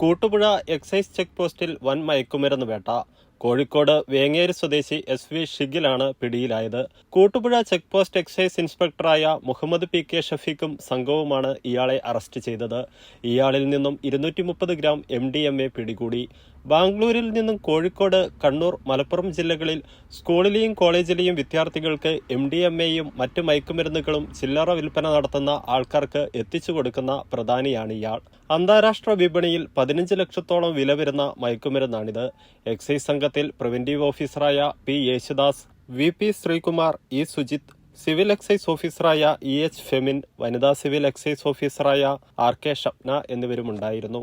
Koottupuzha excise check പോസ്റ്റിൽ വൻ മയക്കുമരുന്ന് വേട്ട. കോഴിക്കോട് വേങ്ങേരി സ്വദേശി എസ് വി ഷിഗിലാണ് പിടിയിലായത്. കൂട്ടുപുഴ ചെക്ക് പോസ്റ്റ് എക്സൈസ് ഇൻസ്പെക്ടറായ മുഹമ്മദ് പി കെ ഷഫീഖും സംഘവുമാണ് ഇയാളെ അറസ്റ്റ് ചെയ്തത്. ഇയാളിൽ നിന്നും ഇരുന്നൂറ്റി മുപ്പത് gram M D M A പിടികൂടി. ബാംഗ്ലൂരിൽ നിന്നും കോഴിക്കോട് കണ്ണൂർ മലപ്പുറം ജില്ലകളിൽ സ്കൂളിലെയും കോളേജിലെയും വിദ്യാർത്ഥികൾക്ക് എം ഡി എം എയും മറ്റ് മയക്കുമരുന്നുകളും ചില്ലറ വിൽപ്പന നടത്തുന്ന ആൾക്കാർക്ക് എത്തിച്ചു കൊടുക്കുന്ന പ്രധാനിയാണ് ഇയാൾ. അന്താരാഷ്ട്ര വിപണിയിൽ പതിനഞ്ച് ലക്ഷത്തോളം വില വരുന്ന മയക്കുമരുന്നാണിത്. എക്സൈസ് സംഘത്തിൽ പ്രിവന്റീവ് ഓഫീസറായ P Yesudas V P Sreekumar E Sujith civil excise ഓഫീസറായ ഇ എച്ച് ഫെമിൻ വനിതാ സിവിൽ എക്സൈസ് ഓഫീസറായ ആർ കെ ഷപ്ന എന്നിവരുമുണ്ടായിരുന്നു.